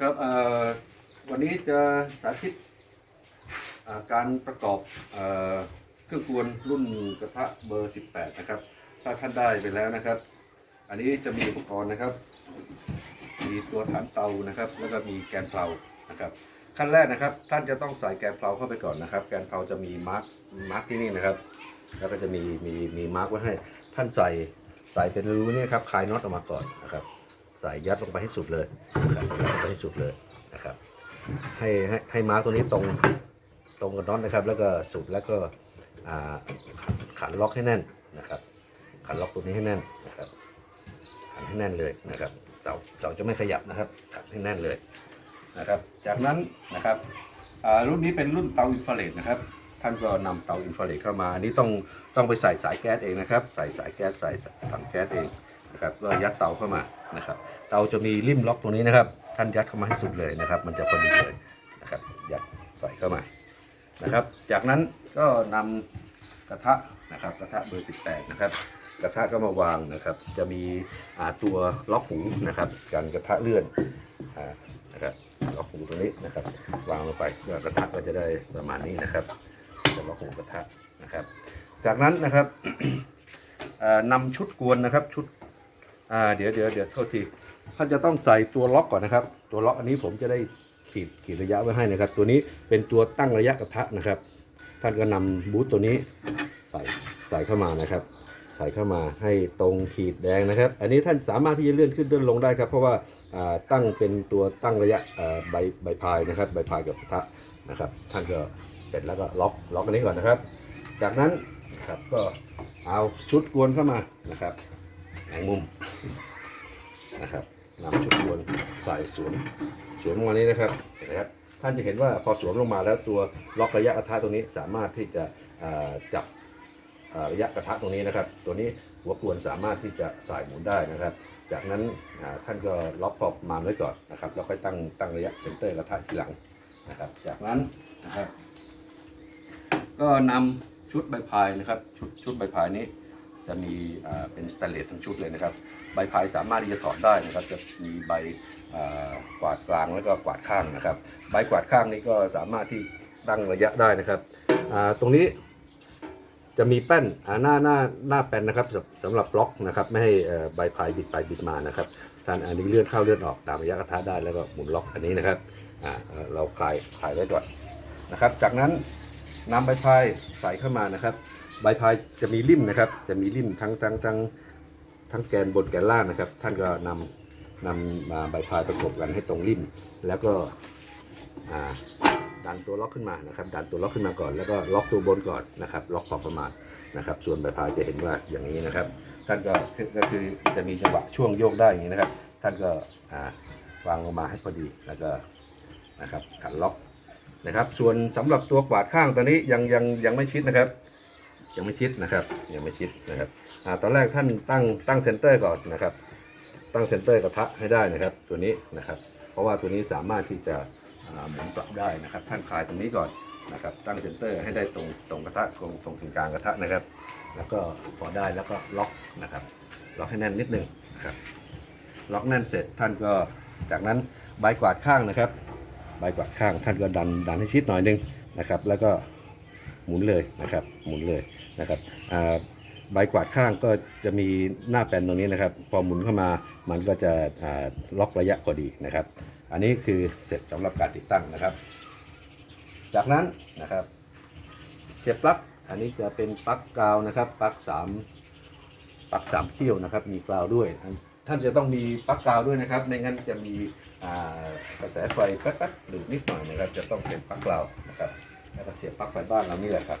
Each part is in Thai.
ครับวันนี้จะสาธิตการประกอบเอเครื่องกวนรุ่นกระทะเบอร์ 18 นะครับ ถ้าท่านได้ไปแล้วนะครับ อันนี้จะมีอุปกรณ์นะครับ มีตัวฐานเตานะครับ แล้วก็มีแกนเพลานะครับ ขั้นแรกนะครับ ท่านจะต้องใส่แกนเพลาเข้าไปก่อนนะครับ แกนเพลาจะมีมาร์กมาร์กที่นี่นะครับ แล้วก็จะมีมีมีมาร์กไว้ให้ท่านใส่ใส่เป็นรูนี่ครับคลายน็อตออกมาก่อนนะครับ ใส่ยัดลงไปให้สุดเลยนะครับยัดลไปให้สุดเลยนะครับ ให้ให้ให้มาร์กตัวนี้ตรงตรงกับน็อตนะครับ แล้วก็สุดแล้วก็ขันขันล็อกให้แน่นนะครับ ขันล็อกตัวนี้ให้แน่นนะครับขันให้แน่นเลยนะครับเสาเสาจะไม่ขยับนะครับ ขันให้แน่นเลยนะครับ จากนั้นนะครับอ่ารุ่นนี้เป็นรุ่นเตาอินฟราเรดนะครับท่านก็นำเตาอินฟราเรดเข้ามา อันนี้ต้องต้องไปใส่สายแก๊สเองนะครับ ใส่สายแก๊สใส่ถังแก๊สเอง นะครับก็ยัดเตาเข้ามานะครับ เตาจะมีริมล็อกตรงนี้นะครับ ท่านยัดเข้ามาให้สุดเลยนะครับ มันจะพอดีเลยนะครับ ยัดใส่เข้ามานะครับ จากนั้นก็นำกระทะนะครับกระทะเบอร์18นะครับกระทะก็มาวางนะครับ จะมีตัวล็อกหูนะครับกันกระทะเลื่อนนะครับล็อกหูตรงนี้นะครับ วางลงไปก็กระทะก็จะได้ประมาณนี้นะครับจะล็อกหูกระทะนะครับ จากนั้นนะครับอ่านำชุดกวนนะครับชุด อ่าเดี๋ยวเดี๋ยวเดี๋ยวโทษทีท่านจะต้องใส่ตัวล็อกก่อนนะครับ ตัวล็อกอันนี้ผมจะได้ขีดขีดระยะไว้ให้นะครับ ตัวนี้เป็นตัวตั้งระยะกระทะนะครับ ท่านก็นำบูทตัวนี้ใส่ใส่เข้ามานะครับ ใส่เข้ามาให้ตรงขีดแดงนะครับ อันนี้ท่านสามารถที่จะเลื่อนขึ้นเลื่อนลงได้ครับ เพราะว่าตั้งเป็นตัวตั้งระยะใบใบพายนะครับใบพายกับกระทะนะครับ ท่านก็เสร็จแล้วก็ล็อกล็อกอันนี้ก่อนนะครับ จากนั้นครับก็เอาชุดกวนเข้ามานะครับ แมงมุมนะครับนำชุดกวนใส่สวมสวมลงมานี้นะครับเห็นไหมครับท่านจะเห็นว่าพอสวมลงมาแล้วตัวล็อกระยะกระทะตรงนี้สามารถที่จะอ่าจับอ่าระยะกระทะตรงนี้นะครับ ตัวนี้หัวกวนสามารถที่จะสายหมุนได้นะครับ จากนั้นอ่าท่านก็ล็อกพอประมาณไว้ก่อนนะครับแล้วค่อยตั้งตั้งระยะเซนเตอร์กระทะทีหลังนะครับ จากนั้นนะครับ ก็นำชุดใบพายนะครับ ชุดชุดใบพายนี้ จะมีเป็นสแตนเลสทั้งชุดเลยนะครับ ใบพายสามารถที่จะถอดได้นะครับ จะมีใบกวาดกลางแล้วก็กวาดข้างนะครับ ใบกวาดข้างนี้ก็สามารถที่ตั้งระยะได้นะครับ ตรงนี้จะมีแป้นหน้าหน้าหน้าแป้นนะครับสำสำหรับบล็อกนะครับ ไม่ให้ใบพายบิดไปบิดมานะครับท่านอันนี้เลื่อนเข้าเลื่อนออกตามระยะกระทะได้แล้วก็หมุนล็อกอันนี้นะครับเราคลายคลายไว้ก่อนนะครับ จากนั้นนำใบพายใส่เข้ามานะครับ ใบพายจะมีริมนะครับ จะมีริมทั้งทั้งทั้งทั้งแกนบนแกนล่างนะครับ ท่านก็นำนำมาใบพายประกบกันให้ตรงริมแล้วก็ดันตัวล็อกขึ้นมานะครับ ดันตัวล็อกขึ้นมาก่อน แล้วก็ล็อกตัวบนก่อนนะครับ ล็อกขอบประมาณนะครับ ส่วนใบพายจะเห็นว่าอย่างนี้นะครับ ท่านก็คือก็คือจะมีจังหวะช่วงโยกได้อย่างนี้นะครับ ท่านก็วางลงมาให้พอดีแล้วก็นะครับขันล็อกนะครับ ส่วนสำหรับตัวกวาดข้างตัวนี้ยังยังยังไม่ชิดนะครับ ยังไม่ชิดนะครับยังไม่ชิดนะครับอ่าตอนแรกท่านตั้งตั้งเซนเตอร์ก่อนนะครับ ตั้งเซนเตอร์กระทะให้ได้นะครับ ตัวนี้นะครับ เพราะว่าตัวนี้สามารถที่จะหมุนปรับได้นะครับ ท่านคลายตรงนี้ก่อนนะครับตั้งเซนเตอร์ให้ได้ตรงตรงกระทะตรงตรงกลางกระทะนะครับ แล้วก็พอได้แล้วก็ล็อกนะครับล็อกให้แน่นนิดนึงนะครับล็อกแน่นเสร็จท่านก็จากนั้นใบกวาดข้างนะครับ ใบกวาดข้างท่านก็ดันดันให้ชิดหน่อยนึงนะครับ แล้วก็ หมุนเลยนะครับหมุนเลยนะครับใบกวาดข้างก็จะมีหน้าแปนตรงนี้นะครับ พอหมุนเข้ามามันก็จะล็อกระยะพอดีนะครับ อันนี้คือเสร็จสำหรับการติดตั้งนะครับ จากนั้นนะครับเสียบปลั๊กอันนี้จะเป็นปลั๊กกาวนะครับปลั๊กสามปลั๊กสามเขี้ยวนะครับ มีกาวด้วย ท่านจะต้องมีปลั๊กกาวด้วยนะครับไม่งั้นจะมีกระแสไฟแป๊บๆหรือนิดหน่อยนะครับ จะต้องเป็นปลั๊กกาวนะครับ แล้วก็เสียบปลั๊กไฟบ้านเรานี่แหละครับ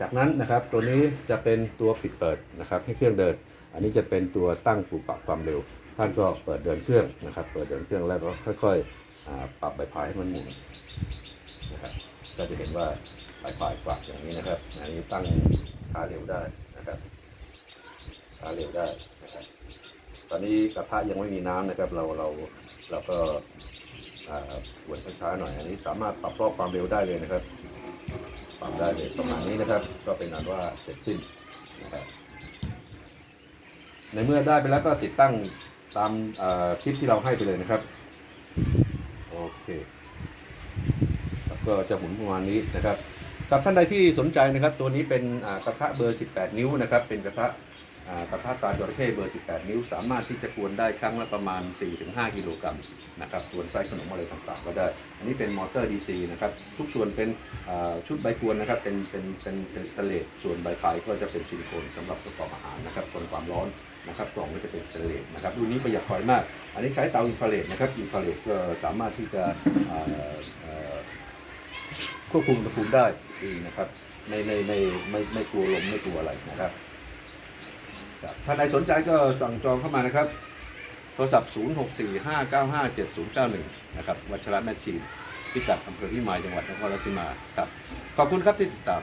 จากนั้นนะครับตัวนี้จะเป็นตัวปิดเปิดนะครับให้เครื่องเดิน อันนี้จะเป็นตัวตั้งปรับปรับความเร็ว ท่านก็เปิดเดินเครื่องนะครับ เปิดเดินเครื่องแล้วก็ค่อยๆปรับใบพายให้มันหมุนนะครับก็จะเห็นว่าปลายปลายกวักอย่างนี้นะครับ อันนี้ตั้งขาเร็วได้นะครับขาเร็วได้นะครับตอนนี้กระทะยังไม่มีน้ำนะครับ เราเราเราก็ หวนช้าๆหน่อย อันนี้สามารถปรับรอบความเร็วได้เลยนะครับ ปรับได้เลยประมาณนี้นะครับ ก็เป็นอันว่าเสร็จสิ้นนะครับ ในเมื่อได้ไปแล้วก็ติดตั้งตามคลิปที่เราให้ไปเลยนะครับ โอเคแล้วก็จะหมุนประมาณนี้นะครับกับท่านใดที่สนใจนะครับ ตัวนี้เป็นกระทะเบอร์ 18 นิ้วนะครับ เป็นกระทะกระทะตาจระเข้เบอร์ 18 นิ้ว สามารถที่จะกวนได้ครั้งละประมาณ 4-5 กิโลกรัม นะครับกวนไส้ขนมอะไรต่างๆ ก็ได้ อันนี้เป็นมอเตอร์ DC นะครับ ทุกส่วนเป็นชุดใบกวนนะครับ เป็นเป็นเป็นเป็นสเตเลสส่วนใบพายก็จะเป็นซิลิโคนสำหรับประกอบอาหารนะครับทนความร้อนนะครับกล่องก็จะเป็นสเตเลสนะครับรุ่นนี้ประหยัดไฟมาก อันนี้ใช้เตาอินฟราเรดนะครับอินฟราเรดก็สามารถที่จะควบคุมอุณหภูมิได้ดีนะครับไม่ไม่ไม่ไม่ไม่กลัวลมไม่กลัวอะไรนะครับถ้าใครสนใจก็สั่งจองเข้ามานะครับ โทรศัพท์ 0645957091 นะครับวัชระแมชชีนพิกัดอำเภอพิมายจังหวัดนครราชสีมาครับ ขอบคุณครับที่ติดตาม